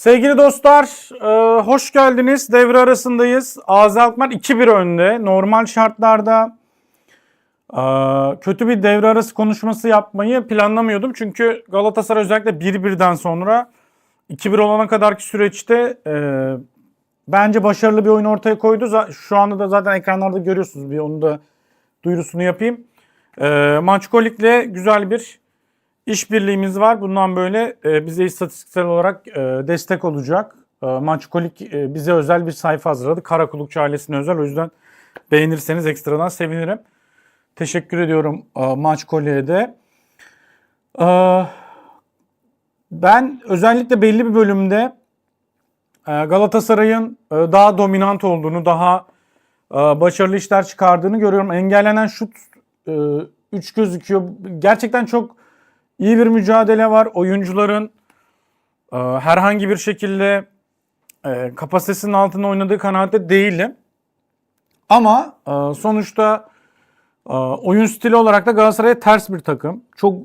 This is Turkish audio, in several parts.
Sevgili dostlar, e, hoş geldiniz. Devre arasındayız. AZ Alkmaar 2-1 önde. Normal şartlarda e, kötü bir devre arası konuşması yapmayı planlamıyordum. Çünkü Galatasaray özellikle 1-1'den sonra 2-1 olana kadarki süreçte e, bence başarılı bir oyun ortaya koydu. Şu anda da zaten ekranlarda görüyorsunuz. Bir onu da duyurusunu yapayım. E, Maçkolik'le güzel bir işbirliğimiz var. Bundan böyle e, bize istatistiksel olarak e, destek olacak. E, Maçkolik bize özel bir sayfa hazırladı. Karakulukçu ailesine özel. O yüzden beğenirseniz ekstradan sevinirim. Teşekkür ediyorum Maçkolik'e de. Ben özellikle belli bir bölümde Galatasaray'ın daha dominant olduğunu, daha başarılı işler çıkardığını görüyorum. Engellenen şut 3 gözüküyor. Gerçekten çok iyi bir mücadele var. Oyuncuların e, herhangi bir şekilde e, kapasitesinin altında oynadığı kanaatte değilim. Ama e, sonuçta e, oyun stili olarak da Galatasaray'a ters bir takım. Çok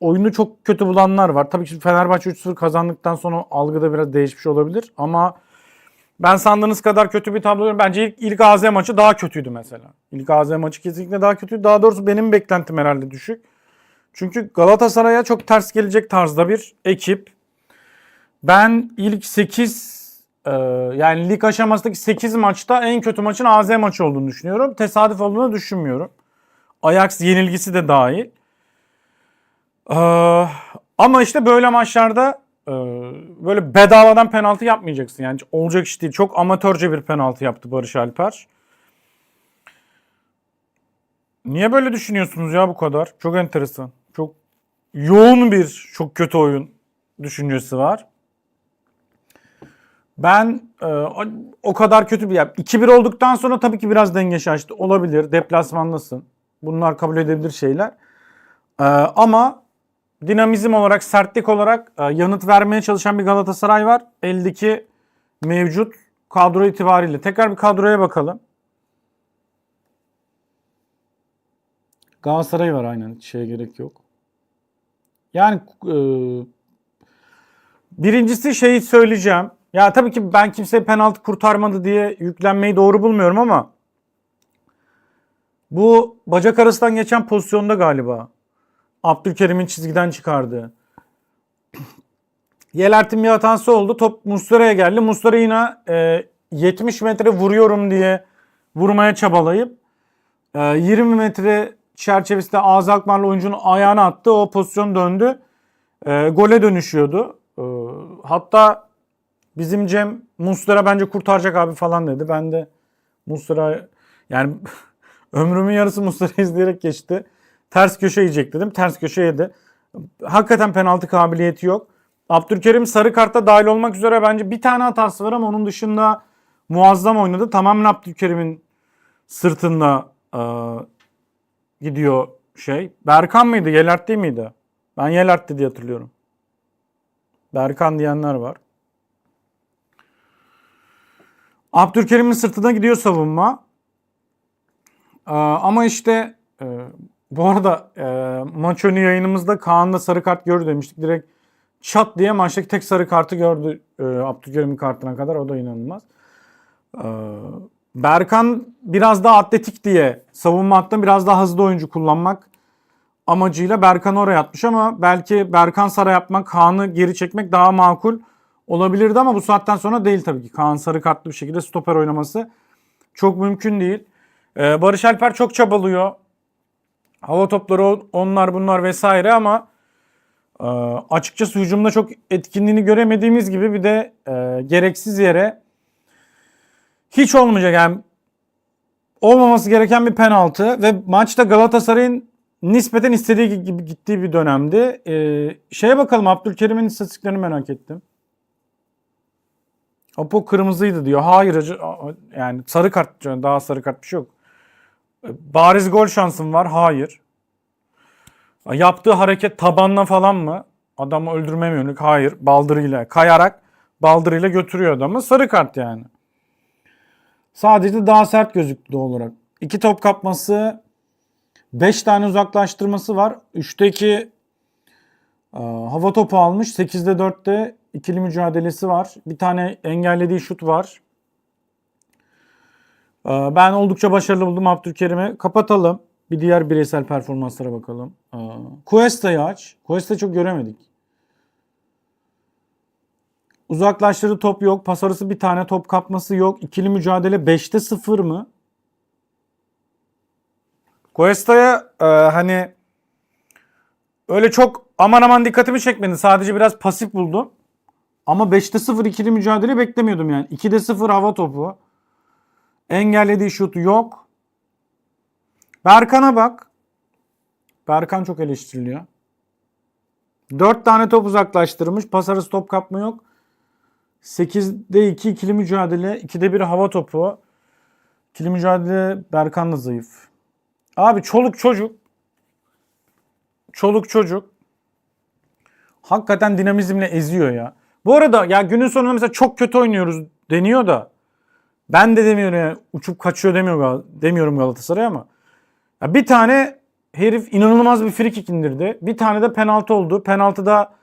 oyunu çok kötü bulanlar var. Tabii ki Fenerbahçe 3-0 kazandıktan sonra algıda biraz değişmiş olabilir ama ben sandığınız kadar kötü bir tablo. Bence ilk, ilk AZ maçı daha kötüydü mesela. İlk AZ maçı kesinlikle daha kötüydü. Daha doğrusu benim beklentim herhalde düşük. Çünkü Galatasaray'a çok ters gelecek tarzda bir ekip. Ben ilk 8 e, yani lig aşamasındaki 8 maçta en kötü maçın AZ maçı olduğunu düşünüyorum. Tesadüf olduğunu düşünmüyorum. Ajax yenilgisi de dahil. E, ama işte böyle maçlarda e, böyle bedavadan penaltı yapmayacaksın. Yani olacak iş değil. Çok amatörce bir penaltı yaptı Barış Alper. Niye böyle düşünüyorsunuz ya bu kadar? Çok enteresan. Yoğun bir çok kötü oyun düşüncesi var. Ben e, o- kadar kötü bir... ya 2-1 olduktan sonra tabii ki biraz denge şaştı. Olabilir. Deplasmandasın. Bunlar kabul edebilir şeyler. E, ama dinamizm olarak, sertlik olarak e, yanıt vermeye çalışan bir Galatasaray var. Eldeki mevcut kadro itibariyle. Tekrar bir kadroya bakalım. Galatasaray var aynen. Şeye gerek yok. Yani e, birincisi şeyi söyleyeceğim. Ya tabii ki ben kimseye penaltı kurtarmadı diye yüklenmeyi doğru bulmuyorum ama bu bacak arasından geçen pozisyonda galiba Abdülkerim'in çizgiden çıkardığı. Yelert'in bir hatası oldu. Top Muslera'ya geldi. Muslera yine e, 70 metre vuruyorum diye vurmaya çabalayıp e, 20 metre çerçevesinde Ağız Akmar'la oyuncunun ayağına attı. O pozisyon döndü. E, gole dönüşüyordu. E, hatta bizim Cem Muslera bence kurtaracak abi falan dedi. Ben de Muslera yani ömrümün yarısı Muslera izleyerek geçti. Ters köşe yiyecek dedim. Ters köşe yedi. Hakikaten penaltı kabiliyeti yok. Abdülkerim sarı kartta dahil olmak üzere bence bir tane hatası var ama onun dışında muazzam oynadı. Tamamen Abdülkerim'in sırtında e, gidiyor şey. Berkan mıydı? Yelert değil miydi? Ben Yelert'ti diye hatırlıyorum. Berkan diyenler var. Abdülkerim'in sırtına gidiyor savunma. Ee, ama işte e, bu arada e, maç önü yayınımızda Kaan'da sarı kart gördü demiştik. Direkt çat diye maçtaki tek sarı kartı gördü e, Abdülkerim'in kartına kadar. O da inanılmaz. Ee, Berkan biraz daha atletik diye savunma hattında biraz daha hızlı oyuncu kullanmak amacıyla Berkan oraya atmış ama belki Berkan Sara yapmak, Kaan'ı geri çekmek daha makul olabilirdi ama bu saatten sonra değil tabii ki. Kaan sarı kartlı bir şekilde stoper oynaması çok mümkün değil. Ee, Barış Alper çok çabalıyor. Hava topları onlar bunlar vesaire ama e, açıkçası hücumda çok etkinliğini göremediğimiz gibi bir de e, gereksiz yere hiç olmayacak yani olmaması gereken bir penaltı ve maçta Galatasaray'ın nispeten istediği gibi gittiği bir dönemdi. Ee, şeye bakalım Abdülkerim'in istatistiklerini merak ettim. Apo kırmızıydı diyor. Hayır yani sarı kart. Daha sarı kart bir şey yok. Ee, Bariz gol şansım var. Hayır. Yaptığı hareket tabanla falan mı? Adamı öldürmeye yönelik? Hayır. Baldırıyla kayarak baldırıyla götürüyor adamı. Sarı kart yani. Sadece daha sert gözüktü olarak. İki top kapması 5 tane uzaklaştırması var. 3'teki Ee, hava topu almış. 8'de 4'te ikili mücadelesi var. Bir tane engellediği şut var. Ee, ben oldukça başarılı buldum Abdülkerim'i. Kapatalım. Bir diğer bireysel performanslara bakalım. Ee, Cuesta'yı aç. Cuesta çok göremedik. Uzaklaştırdığı top yok. Pas arası bir tane top kapması yok. İkili mücadele 5'te 0 mı? Cuesta'ya e, hani öyle çok aman aman dikkatimi çekmedi. Sadece biraz pasif buldum. Ama 5'te 0 ikili mücadele beklemiyordum yani. 2'de 0 hava topu. Engellediği şut yok. Berkan'a bak. Berkan çok eleştiriliyor. 4 tane top uzaklaştırmış. Pas arası top kapma yok. 8'de 2 ikili mücadele. 2'de 1 hava topu. İkili mücadele Berkan da zayıf. Abi çoluk çocuk. Çoluk çocuk. Hakikaten dinamizmle eziyor ya. Bu arada ya günün sonunda mesela çok kötü oynuyoruz deniyor da ben de demiyorum yani uçup kaçıyor demiyor, demiyorum Galatasaray ama ya bir tane herif inanılmaz bir frikik indirdi. Bir tane de penaltı oldu. Penaltıda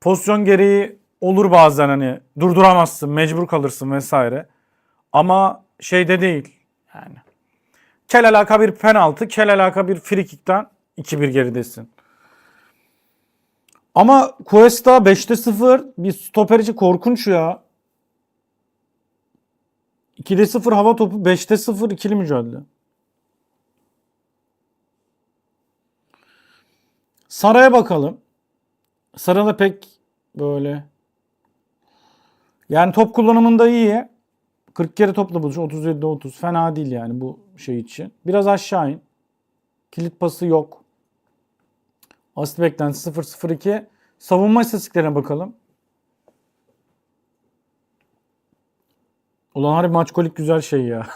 pozisyon gereği olur bazen hani durduramazsın, mecbur kalırsın vesaire. Ama şeyde değil yani. Kel alaka bir penaltı, kel alaka bir frikikten 2-1 geridesin. Ama Cuesta 5'te 0 bir stoper korkunç ya. 2'de 0 hava topu, 5'te 0 ikili mücadele. Saray'a bakalım. Sara da pek böyle yani top kullanımında iyi. 40 kere topla bulmuş. 37'de 30. Fena değil yani bu şey için. Biraz aşağı in. Kilit pası yok. Asist beklentisi 0-0-2. Savunma istatistiklerine bakalım. Ulan harbi maç kolik güzel şey ya.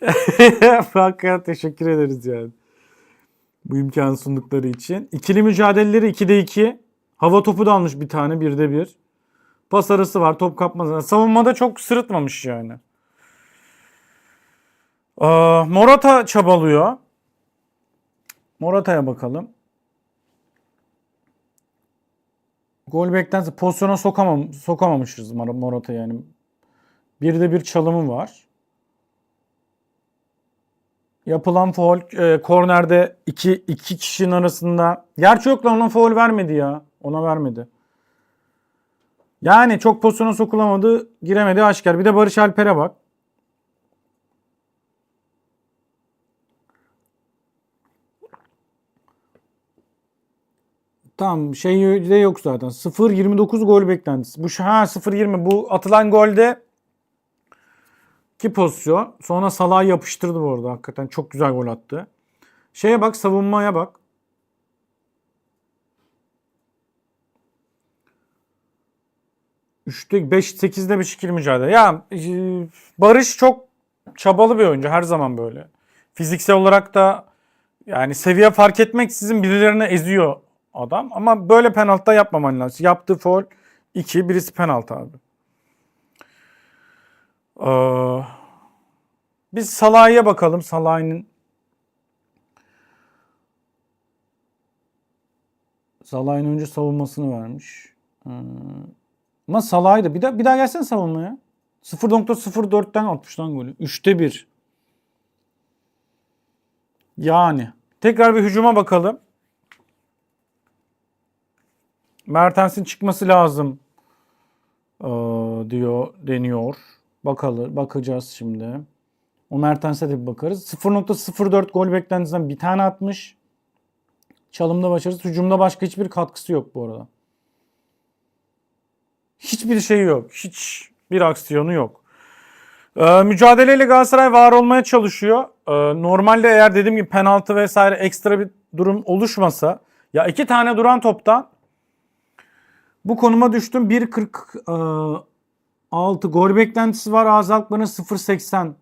Hakikaten teşekkür ederiz yani. Bu imkanı sundukları için. İkili mücadeleleri 2'de 2. Hava topu da almış bir tane 1'de 1. Pas arası var top kapmaz. Yani savunmada çok sırıtmamış yani. Ee, Morata çabalıyor. Morata'ya bakalım. Gol beklentisi pozisyona sokamam, sokamamışız Mor- Morata yani. Bir de bir çalımı var. Yapılan foul e, kornerde iki, iki kişinin arasında. Gerçi yok lan ona foul vermedi ya. Ona vermedi. Yani çok pozisyona sokulamadı. Giremedi aşikar. Bir de Barış Alper'e bak. Tamam şey de yok zaten. 0-29 gol beklentisi. Bu ha 0-20 bu atılan golde ki pozisyon. Sonra Salah yapıştırdı bu arada. Hakikaten çok güzel gol attı. Şeye bak savunmaya bak. Üçte 5 8'de 5 ikili mücadele. Ya e, Barış çok çabalı bir oyuncu her zaman böyle. Fiziksel olarak da yani seviye fark etmeksizin birilerine eziyor adam ama böyle penaltı da yapmaman lazım. Yaptığı foul 2 birisi penaltı abi. Ee, biz Salah'a bakalım. Salah'ın Salah'ın önce savunmasını vermiş. Ee, ama Salah'ydı. Bir daha, bir daha gelsene savunmaya. 0.04'ten atmış lan golü. 3'te 1. Yani. Tekrar bir hücuma bakalım. Mertens'in çıkması lazım ee, diyor deniyor. Bakalım, bakacağız şimdi. O Mertens'e de bir bakarız. 0.04 gol beklentisinden bir tane atmış. Çalımda başarısız. Hücumda başka hiçbir katkısı yok bu arada. Hiçbir şey yok. Hiç bir aksiyonu yok. Ee, mücadeleyle Galatasaray var olmaya çalışıyor. Ee, normalde eğer dediğim gibi penaltı vesaire ekstra bir durum oluşmasa ya iki tane duran toptan bu konuma düştüm. 1.46 gol beklentisi var. Ağız Alkmaar'ın 0.80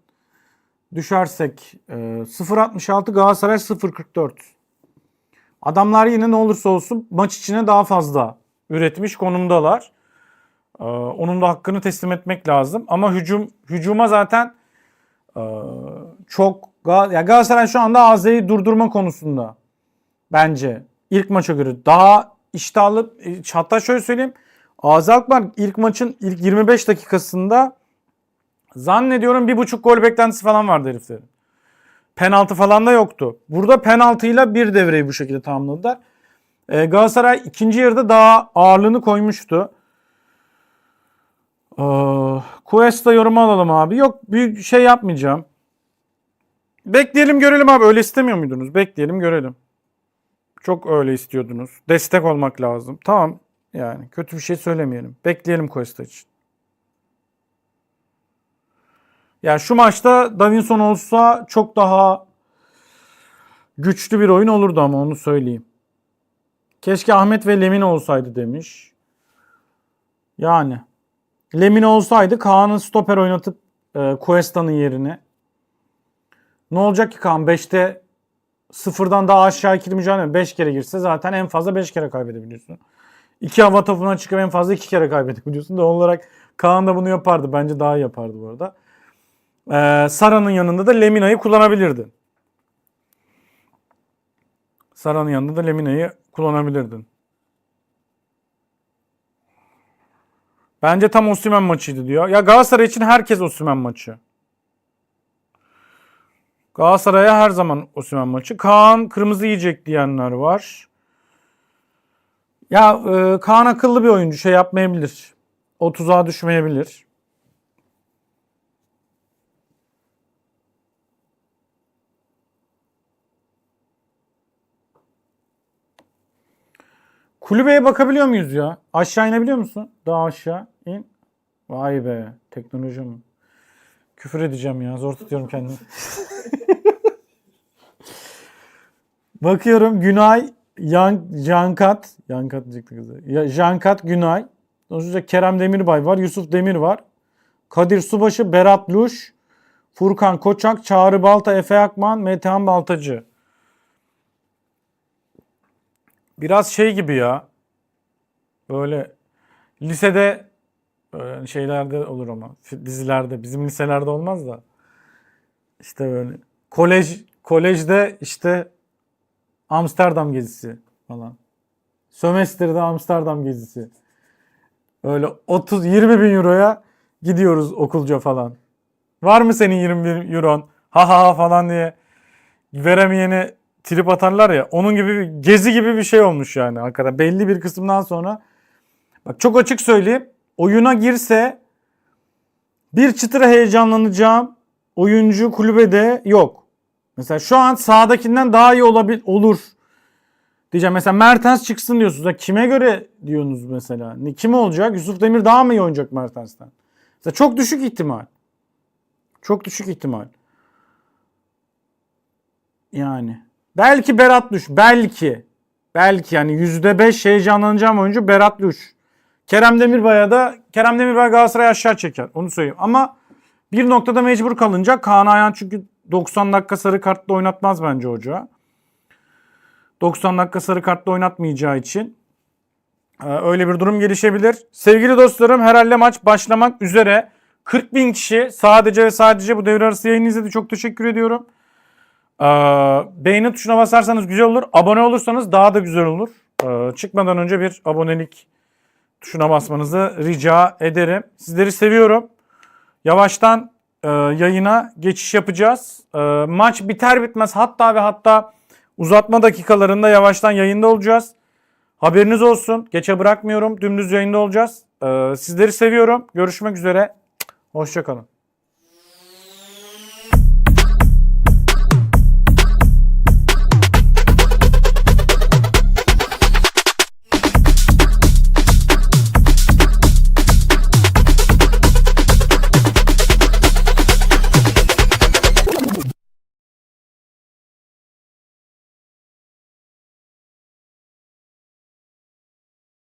düşersek e, 0.66 Galatasaray 0.44. Adamlar yine ne olursa olsun maç içine daha fazla üretmiş konumdalar. Ee, onun da hakkını teslim etmek lazım. Ama hücum hücuma zaten e, çok Gal- ya Galatasaray şu anda AZ'yi durdurma konusunda bence ilk maça göre daha iştahlı. E, Hatta şöyle söyleyeyim. Azi Alkmaar ilk maçın ilk 25 dakikasında zannediyorum bir buçuk gol beklentisi falan vardı heriflerin. Penaltı falan da yoktu. Burada penaltıyla bir devreyi bu şekilde tamamladılar. E, Galatasaray ikinci yarıda daha ağırlığını koymuştu. Cuesta yorumu alalım abi. Yok bir şey yapmayacağım. Bekleyelim görelim abi. Öyle istemiyor muydunuz? Bekleyelim görelim. Çok öyle istiyordunuz. Destek olmak lazım. Tamam yani kötü bir şey söylemeyelim. Bekleyelim Cuesta için. Yani şu maçta Davinson olsa çok daha güçlü bir oyun olurdu ama onu söyleyeyim. Keşke Ahmet ve Lemin olsaydı demiş. Yani. Lemin olsaydı Kaan'ın stoper oynatıp e, Cuesta'nın yerine. Ne olacak ki Kaan 5'te sıfırdan daha aşağı ikili mücadele 5 kere girse zaten en fazla 5 kere kaybedebiliyorsun. 2 hava topuna çıkıp en fazla 2 kere kaybedebiliyorsun. Doğal olarak Kaan da bunu yapardı. Bence daha yapardı bu arada. Ee, Sara'nın yanında da Lemina'yı kullanabilirdin. Sara'nın yanında da Lemina'yı kullanabilirdin. Bence tam Osimhen maçıydı diyor. Ya Galatasaray için herkes Osimhen maçı. Galatasaray'a her zaman Osimhen maçı. Kaan kırmızı yiyecek diyenler var. Ya e, Kaan akıllı bir oyuncu şey yapmayabilir. O tuzağa düşmeyebilir. Kulübeye bakabiliyor muyuz ya? Aşağı inebiliyor musun? Daha aşağı in. Vay be. Teknoloji mi? Küfür edeceğim ya. Zor tutuyorum kendimi. Bakıyorum Günay Yan, Jankat Yankat diyecekti kızı. Ya, Jankat Günay. Sonuçta Kerem Demirbay var. Yusuf Demir var. Kadir Subaşı, Berat Luş, Furkan Koçak, Çağrı Balta, Efe Akman, Metehan Baltacı. Biraz şey gibi ya. Böyle lisede böyle şeylerde olur ama dizilerde bizim liselerde olmaz da işte böyle kolej kolejde işte Amsterdam gezisi falan. Sömestr'de Amsterdam gezisi. Öyle 30 20 bin euroya gidiyoruz okulca falan. Var mı senin 20 bin euron? Ha ha falan diye veremeyeni trip atarlar ya. Onun gibi bir gezi gibi bir şey olmuş yani hakikaten. Belli bir kısımdan sonra bak çok açık söyleyeyim. Oyuna girse bir çıtıra heyecanlanacağım oyuncu kulübede yok. Mesela şu an sağdakinden daha iyi olabil olur. Diyeceğim mesela Mertens çıksın diyorsunuz. Ya kime göre diyorsunuz mesela? Ne, kim olacak? Yusuf Demir daha mı iyi oynayacak Mertens'ten? Mesela çok düşük ihtimal. Çok düşük ihtimal. Yani. Belki Berat Düş. Belki. Belki yani %5 heyecanlanacağım oyuncu Berat Düş. Kerem Demirbay'a da Kerem Demirbay Galatasaray'ı aşağı çeker. Onu söyleyeyim. Ama bir noktada mecbur kalınca Kaan Ayhan çünkü 90 dakika sarı kartla oynatmaz bence hoca. 90 dakika sarı kartla oynatmayacağı için e, öyle bir durum gelişebilir. Sevgili dostlarım herhalde maç başlamak üzere. 40 bin kişi sadece ve sadece bu devre arası yayını izledi. Çok teşekkür ediyorum. Ee, beğeni tuşuna basarsanız güzel olur. Abone olursanız daha da güzel olur. Ee, çıkmadan önce bir abonelik tuşuna basmanızı rica ederim. Sizleri seviyorum. Yavaştan e, yayına geçiş yapacağız. E, maç biter bitmez hatta ve hatta uzatma dakikalarında yavaştan yayında olacağız. Haberiniz olsun. Geçe bırakmıyorum. Dümdüz yayında olacağız. E, sizleri seviyorum. Görüşmek üzere. Hoşçakalın.